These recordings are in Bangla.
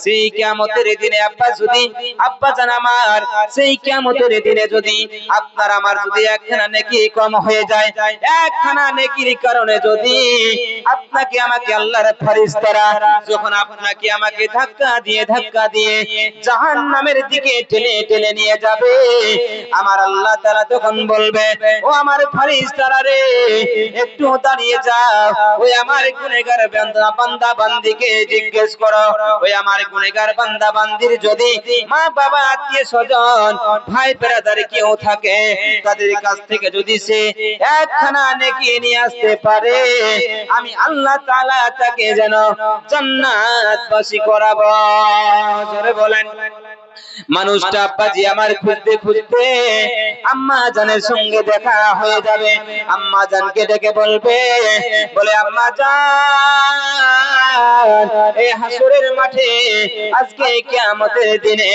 সেই কিয়ামতের দিনে আব্বা যদি আব্বা জান আমার, সেই কিয়ামতের দিনে যদি আপনার আমার যদি একখানা নেকি কম হয়ে যায়, একখানা নেকির কারণে যদি আপনাকে আমাকে আল্লাহর ফেরেশতারা যখন আপনাকে আমাকে ধাক্কা দিয়ে ধাক্কা দিয়ে জাহান্নামের দিকে টেনে টেনে নিয়ে যাবে, আমার আল্লাহ তাআলা তখন বলবে, ও আমার ফেরেশতারা রে, একটু দাঁড়িয়ে যাও। ওই আমার গুনেগার বান্দা বান্দা বান্দিকে জিজ্ঞেস করো। ওই আমার গুনেগার বান্দা বান্দির যদি মা বাবা আত্মীয় স্বজন, ভাই ব্রাদার কেউ থাকে, তাদের কাছ থেকে যদি সে একখানা নেকি নিয়ে আসতে পারে, আমি আল্লাহ তালা তাকে যেন জান্নাতবাসী করাবো। বলেন। মানুষটা আব্বাজি আমার খুঁজতে খুঁজতে আম্মা জানের সঙ্গে দেখা হয়ে যাবে। আম্মা জানকে ডেকে বলবে, বলে, আম্মা এই হাসুরের মাঠে আজকে দিনে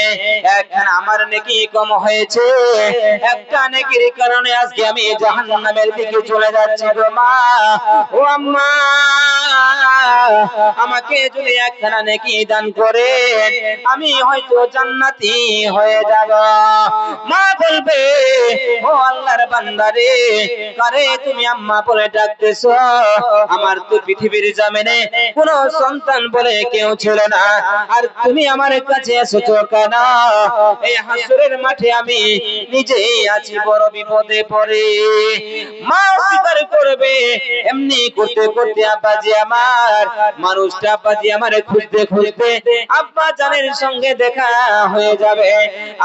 একখানা আমার কম হয়েছে। একটা নেকির কারণে আজকে আমি জাহান্নামের দিকে চলে যাচ্ছি গো মা। ও আম্মা, আমাকে যদি একখানা নেকি দান করে, আমি হয়তো হয়ে যাব। মা বলবে, ও আল্লাহর বান্দারে, কারে তুমি আম্মা বলে ডাকতেছো? আমার তো পৃথিবীর জামিনে কোন সন্তান বলে কেউ ছিল না। আর তুমি আমার কাছে এসেছ কেন? এই হাসুরের মাঠে আমি নিজেই আছি, বড় বিপদে পড়ে। মা স্বীকার করবে, এমনি করতে করতে আব্বাজি আমার, মানুষটা আব্বাজি আমারে খুঁজতে খুঁজতে আব্বা জানের সঙ্গে দেখা হয়ে যাবে।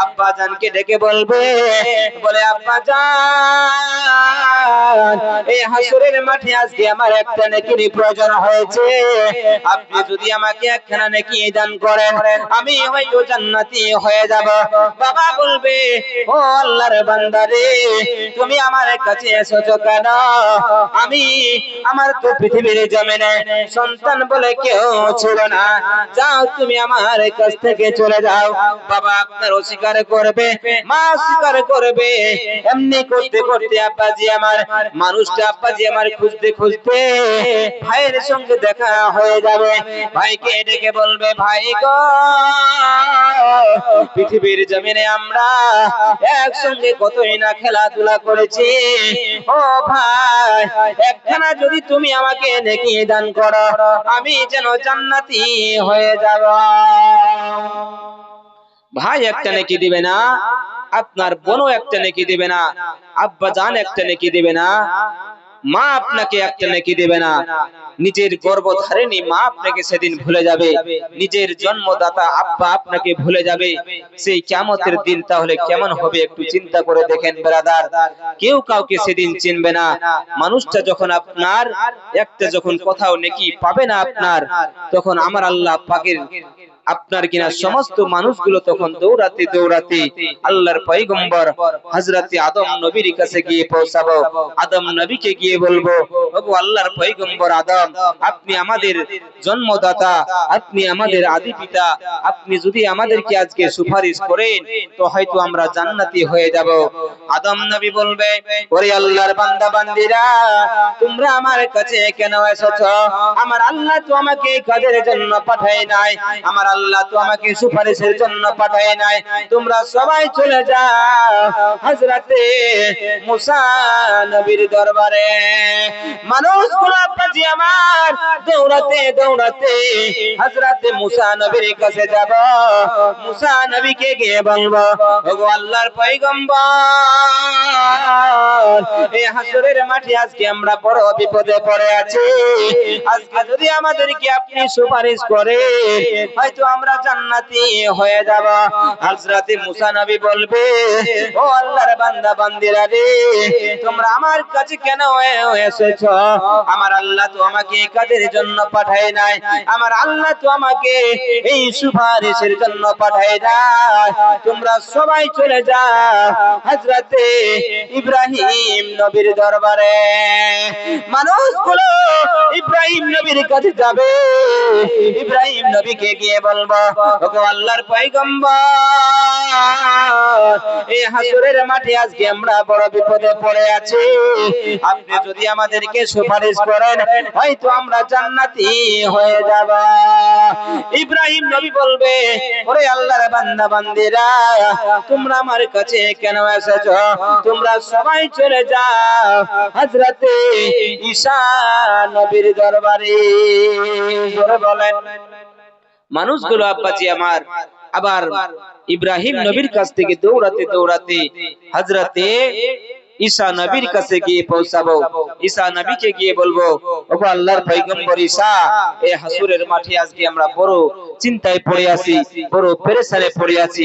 আব্বা জানকে ডেকে বলবে, বলে, আব্বা জান, এই হাসুরের মাঠে আজকে আমার একটা নেকির প্রয়োজন হয়েছে। আপনি যদি আমাকে একখানা নেকি দান করেন, আমি হয়তো জান্নাতি হয়ে যাব। বাবা বলবে, ও আল্লাহর বান্দারে, তুমি আমার কাছে এসেছ কেন? আমি আমার তো পৃথিবীর জমিনে সন্তান বলে কেউ ছিল না। যাও, তুমি আমার কাছ থেকে চলে যাও। বাবা আপনার অস্বীকার করবে, মা অস্বীকার করবে। এমনি করতে করতে আব্বাজি আমার, মানুষটা আব্বাজি আমার খুঁজতে খুঁজতে ভাইয়ের সঙ্গে দেখা হয়ে যাবে। ভাইকে ডেকে বলবে, ভাই পৃথিবীর জমিনে আমরা একসঙ্গে কতই না খেলাধুলা করেছি। ও ভাই, একখানা যদি তুমি আমাকে নেকি দান করো, আমি যেন জান্নাতি হয়ে যাব। ভাই একটা নেকি দিবে না, আপনার বোনও একটা নেকি দিবে না, আব্বা জান একটা নেকি দিবে না, মা আপনাকে একটা নেকি দেবে না। নিজের গর্ভধারিণী মা আপনাকে সেদিন ভুলে যাবে, নিজের জন্মদাতা আব্বা আপনাকে ভুলে যাবে। সেই কিয়ামতের দিন তাহলে কেমন হবে একটু চিন্তা করে দেখেন ব্রাদার। কেউ কাউকে সেদিন চিনবে না। মানুষটা যখন আপনার, একটা যখন কোথাও নেকি পাবে না আপনার, তখন আমার আল্লাহ পাকের আপনার কিনা সমস্ত মানুষগুলো তখন দৌড়াতে দৌড়াতে আল্লাহর পয়গম্বর হযরতে আদম নবীর কাছে গিয়ে পৌঁছাবো। আদম নবীকে গিয়ে বলব ওগো আল্লাহর পয়গম্বর আদম আপনি আমাদের জন্মদাতা আপনি আমাদের আদি পিতা আপনি যদি আমাদেরকে আজকে সুপারিশ করেন তো হয়তো আমরা জান্নাতি হয়ে যাব। আদম নবী বলবে ওরে আল্লাহর বান্দা বান্দিরা তোমরা আমার কাছে কেন এসেছ? আমার আল্লাহ তো আমাকে কাজের জন্য পাঠায় নাই। আমার আল্লাহ তো আমাকে সুপারিশের জন্য পাঠায় নাই। তোমরা সবাই চলে যাও হযরতে মুসা নবীর দরবারে। মানুষগুলো আব্বাজি আমার দৌড়াতে দৌড়াতে হযরতে মুসা নবীর কাছে যাব। মুসা নবীকে গিয়ে বলব, ওগো আল্লাহর পয়গম্বর, এই হাসরের মাঠে আজকে আমরা বড় বিপদে পড়ে আছি। আজকে যদি আমাদেরকে আপনি সুপারিশ করে হয়তো আমরা জান্নাতি হয়ে যাব। হযরতে মুসা নবী বলবে, ও আল্লাহর বান্দা, বান্দিরা রে, তোমরা আমার কাছে কেন এসেছ? আমার আল্লাহ তো আমাকে এই কাজের জন্য পাঠায় নাই। আমার আল্লাহ তো আমাকে এই সুপারিশের জন্য পাঠায় নাই। তোমরা সবাই চলে যাও হযরতে ইব্রাহিম নবীর দরবারে। মানুষগুলো ইব্রাহিম নবীর কাছে যাবে। ইব্রাহিম নবীকে গিয়ে বলব, ওগো আল্লাহর এই হাসুরের মাঠে আজকে আমরা বড় বিপদে পড়ে আছি। আপনি যদি আমাদেরকে সুপারিশ করেন, হয়তো আমরা জান্নাতি হয়ে যাব। ইব্রাহিম নবী বলবে, ওরে আল্লাহর বান্দা বান্দিরা তোমরা আমার কাছে কেন এসেছ? তোমরা সবাই চলে যাও হযরতে ঈসা নবীর দরবারে। বলেন। মানুষগুলো আব্বাজি আমার আবার ইব্রাহিম নবীর কাছ থেকে দৌড়াতে দৌড়াতে হযরতে ঈসা নবীর কাছে গিয়ে পৌঁছাবো। ঈসা নবীকে গিয়ে বলব ওগো আল্লাহর পয়গম্বর ঈসা এই হাসুরের মাঠে আজকে আমরা বড় চিন্তায় পড়ে আছি বড় পেরেশানে পড়ে আছি।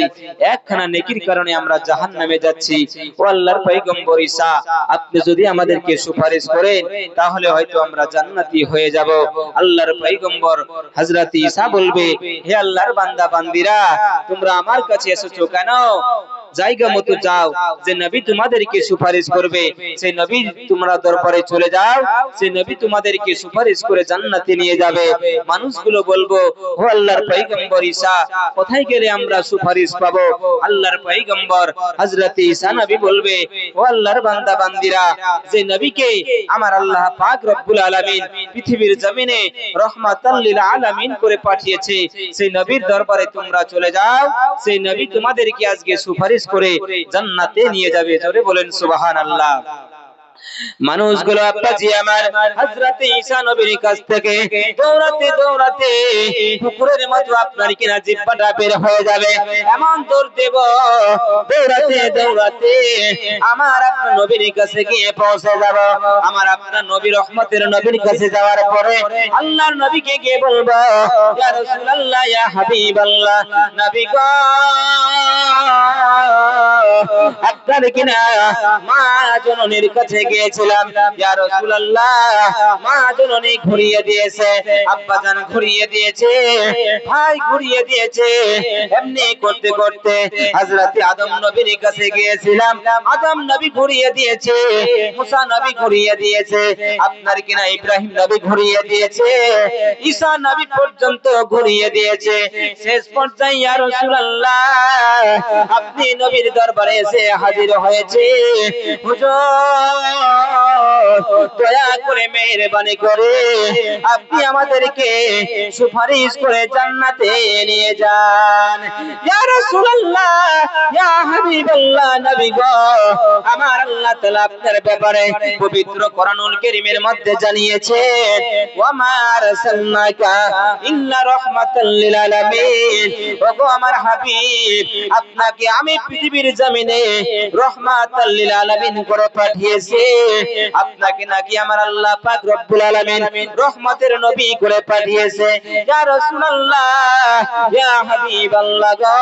একখানা নেকির কারণে আমরা জাহান্নামে যাচ্ছি। ও আল্লাহর পয়গম্বর ঈসা আপনি যদি আমাদেরকে সুপারিশ করেন তাহলে হয়তো আমরা জান্নাতি হয়ে যাব। আল্লাহর পয়গম্বর হযরত ঈসা বলবে হে আল্লাহর বান্দা বান্দিরা তোমরা আমার কাছে এসেছ কেন? জায়গা মতো যাও যে নবী তোমাদেরকে সুপারিশ করবে। সেই নবী তোমরা দরবারে চলে যাও। সেই নবী তোমাদেরকে সুপারিশ করে জান্নাতে নিয়ে যাবে। মানুষগুলো বলব, ও আল্লাহর পয়গম্বর ঈসা, কোথায় গেলে আমরা সুপারিশ পাবো? আল্লাহর পয়গম্বর হযরত ঈসা নবী বলবে, ও আল্লাহর বান্দা, বান্দিরা, যে নবীকে আমার আল্লাহ পাক রব্বুল আলামিন পৃথিবীর জমিনে রহমাতাল লিল আলামিন করে পাঠিয়েছে, সেই নবীর দরবারে তোমরা চলে যাও। সেই নবী তোমাদেরকে আজকে সুপারিশ করে জান্নাতে নিয়ে যাবে। জোরে বলেন அல்லாஹ் মানুষগুলো আব্বাজি আমার হযরতে ঈসা নবীর কাছ থেকে দৌড়াতে দৌড়াতে পুকুরের মতো আপনার কিনা জিহ্বাটা বের হয়ে যাবে। এমন দৌড় দেব, দৌড়াতে দৌড়াতে আমার আপনার নবীর কাছে গিয়ে পৌঁছে যাব। আমার আপনার নবী রহমতের নবীর কাছে যাওয়ার পরে আল্লাহর নবীকে গিয়ে বলব, ইয়া রাসূলুল্লাহ, ইয়া হাবিবাল্লাহ, নবী গো, আপনার কিনা মা জননীর কাছে গিয়েছিলাম মা জননী ঘুরিয়ে দিয়েছে, আব্বা জান ঘুরিয়ে দিয়েছে, ভাই ঘুরিয়ে দিয়েছে। এমনি করতে করতে হযরত আদম নবীর কাছে গিয়েছিলাম, আদম নবী ঘুরিয়ে দিয়েছে, মুসা নবী ঘুরিয়ে দিয়েছে, আপনার কিনা ইব্রাহিম নবী ঘুরিয়ে দিয়েছে, ঈসা নবী পর্যন্ত ঘুরিয়ে দিয়েছে। শেষ পর্যায়ে আপনি নবীর দরবারে এসে হাজির হয়েছে। হুজুর দয়া করে মেহেরবানি করে আপনি আমাদেরকে সুপারিশ করে জান্নাতে নিয়ে যান। ইয়া রাসূলুল্লাহ, ইয়া নবী গো, আমার আল্লাহ তাআলা আপনার ব্যাপারে পবিত্র কোরআনুল কারীমের মধ্যে জানিয়েছেন ওয়া মা ইল্লা রাহমাতাল লিল আলামিন। আমার হাবিব, আপনাকে আমি পৃথিবীর জমিনে রহমাতাল লিল আলামিন করে পাঠিয়েছি। আপনাকে নাকি আমার আল্লাহ পাক রব্বুল আলামিন রহমতের নবী করে পাঠিয়েছে। ইয়া রাসূলুল্লাহ, ইয়া হাবিবাল্লাহ গো,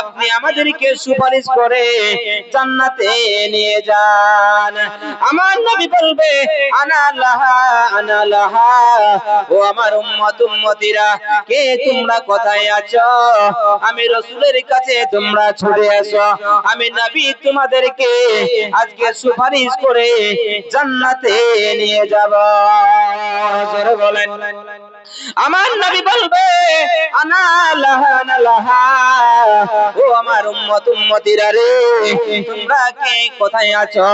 আপনি আমাদেরকে সুপারিশ করে জান্নাতে নিয়ে যান। আমার নবী বলবে, আনা লাহা আনা লাহা। ও আমার উম্মত, উম্মতিরা, কে তোমরা কোথায় আছো? আমি রাসূলের কাছে তোমরা ছুটে আসো। আমি নবী তোমাদেরকে আজকে সুপারিশ করে জান্নাতে নিয়ে যাব। বলেন। আমার নবী বলবে আনা লাহা লাহা। ও আমার উম্মত উম্মতিরা রে তোমরা কে? কোথায় আছো?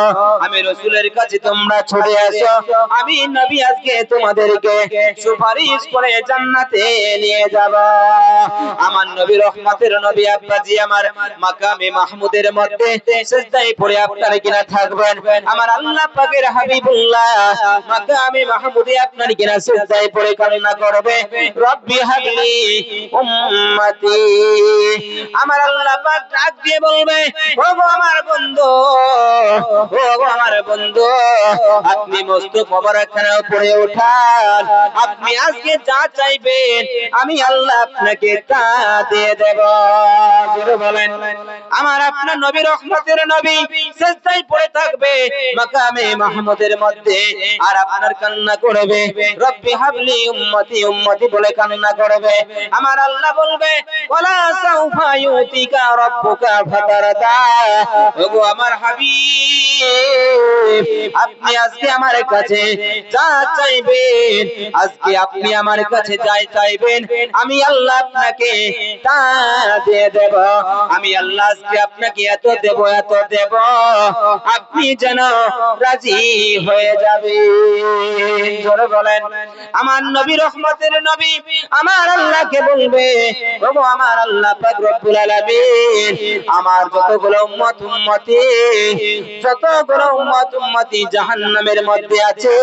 আমি রাসূলের কাছে তোমরা ছুটে আসো। আমি নবী আজকে তোমাদেরকে সুপারিশ করে জান্নাতে নিয়ে যাব। আমার নবী রহমতের নবী আব্বাজি আমার মাকামে মাহমুদের মধ্যে সিজদায় পড়ে আপনারা কিনা থাকবেন। আমার আল্লাহ পাকের হাবিবুল্লাহ মাকামে মাহমুদে আপনার কিনা সিজদায় পড়ে কান্না করবে? রব্বি হাবলি উম্মতি। আমার আল্লাহ পাক ডাক দিয়ে বলবে ওগো আমার বন্ধু ওগো আমার বন্ধু, আপনি মস্ত মোবারকখানা পড়ে ওঠান আপনি আজকে যা চাইবেন, আমি আল্লাহ আপনাকে তা দিয়ে দেব। বলেন। আমার আপনার নবী রহমতের নবী সেজদায় পড়ে থাকবে, মাকামে মাহমুদের মধ্যে, আর আপনার কান্না করবে। রব্বি হাবলি উম্মতি। উম্মতি বলে কান্না করবে। আমার আল্লাহ বলবে সাউফা ইউতিকা ফাতারদা। ওগো আমার হাবিব, আপনি আজকে আমার কাছে যা চাইবেন, আজকে আপনি আমার কাছে যাই চাইবেন, আমি আল্লাহ আপনাকে তা দিয়ে দেব। আমি আল্লাহ আজকে আপনাকে এত দেব এত দেব, আপনি যেন রাজি হয়ে যাবে জোরে বলেন, আমার নবী রহমতের নবী আমার আল্লাহকে বলবে, ওগো আমার আল্লাহ পাক রব্বুল আলামিন, আমার যতগুলো উম্মত, উম্মতি, যতগুলো উম্মত, উম্মতি জাহান্নামের মধ্যে আছে,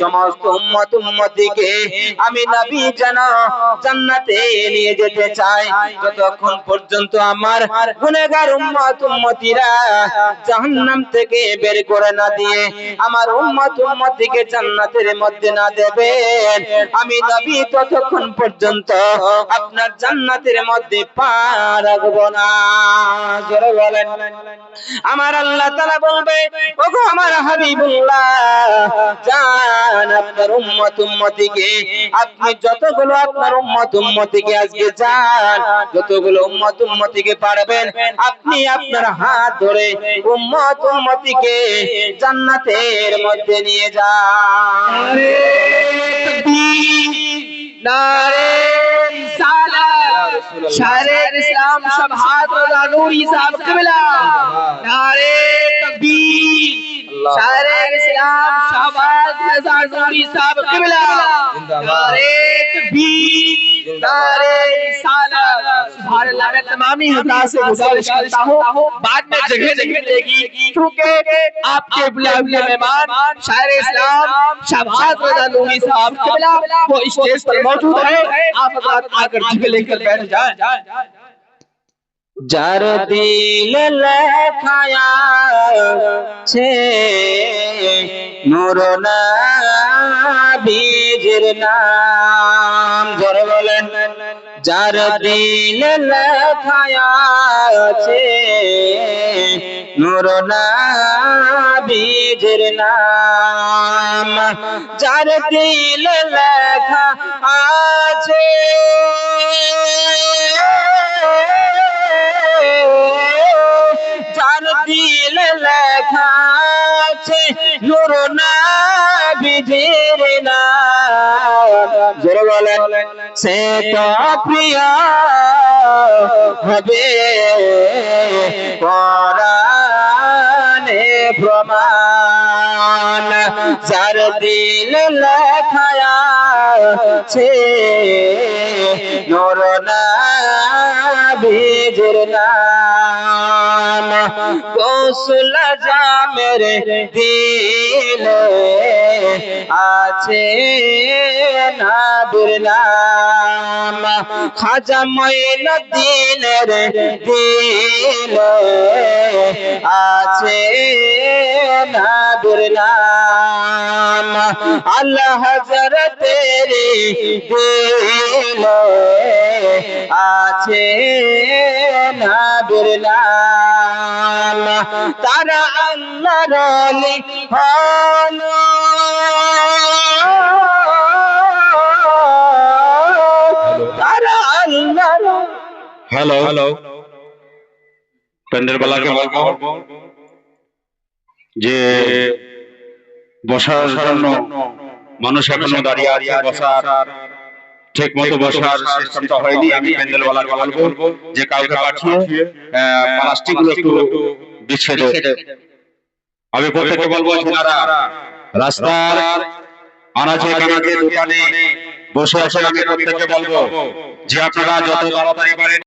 সমস্ত উম্মত, উম্মতিকে আমি নবী যেন জান্নাতে নিয়ে যেতে চাই। যতক্ষণ পর্যন্ত আমার গুনাহগার উম্মত, উম্মতিরা জাহান্নাম থেকে বের করে না দিয়ে আমার উম্মত, উম্মতিকে জান্নাতের মধ্যে না দেবেন আমি নবী ততক্ষণ পর্যন্ত আপনার জান্নাতের মধ্যে পা রাখব না। জোরে বলেন। আমার আল্লাহ তাআলা বলবে ওগো আমার হাবিবুল্লাহ জান আপনার উম্মত উম্মতিকে। আপনি যতগুলো আপনার উম্মত উম্মতিকে আজকে যান যতগুলো উম্মত উম্মতিকে পারবেন আপনি আপনার হাত ধরে উম্মত উম্মতিকে জান্নাতের মধ্যে নিয়ে যান। नारे نارے رسالت شاعر اسلام شبہات مولا نوری صاحب قبلہ نارے تکبیر شہر اسلام شہباز رضا نوری صاحب قبلہ نارے تکبیر तमामी से गुजारिश करता हूँ। बाद में जगह जगह देगी। क्योंकि आपके बुलाए मेहमान, शायर इस्लाम, शहबाज रजा नूरी साहब वो स्टेज पर मौजूद है। आप आकर लेकर बैठ जाए। जार दिल लखाया छे, नूर ना বীজের নাম জোরে বলেন। যার দিল লেখায়া আছে, নূর বীজের নাম। যার দিল লেখা আছে সে তো প্রিয় হবে। কোরআনে প্রমাণ যার দিল লেখা না নূর বীজের নাম কৌশল জামের দিল আছে নাবির নাম। খাজা মঈন দিনের দিল আছে নাবির নাম। আল্লাহ হজরতের দিল আছে নাবির নাম। তারা আল্লাহ রলি হলো তারা আল্লাহ হ্যালো হ্যালো প্যান্ডেল বেলাকে বলব? যে বসার জন্য মানুষ এখনও দাঁড়িয়ে আছে বসার ঠিক মতো বসার সিস্টেমটা হয়নি আমি প্যান্ডেল বেলাকে বলব যে কাউকে পাঠিয়ে প্লাস্টিকগুলো একটু বিছিয়ে দেবে আমি প্রত্যেককে বলব যারা রাস্তার আনাচে কানাচে দোকানে বসে আছে আমি প্রত্যেককে বলব যে আপনারা যত তাড়াতাড়ি পারেন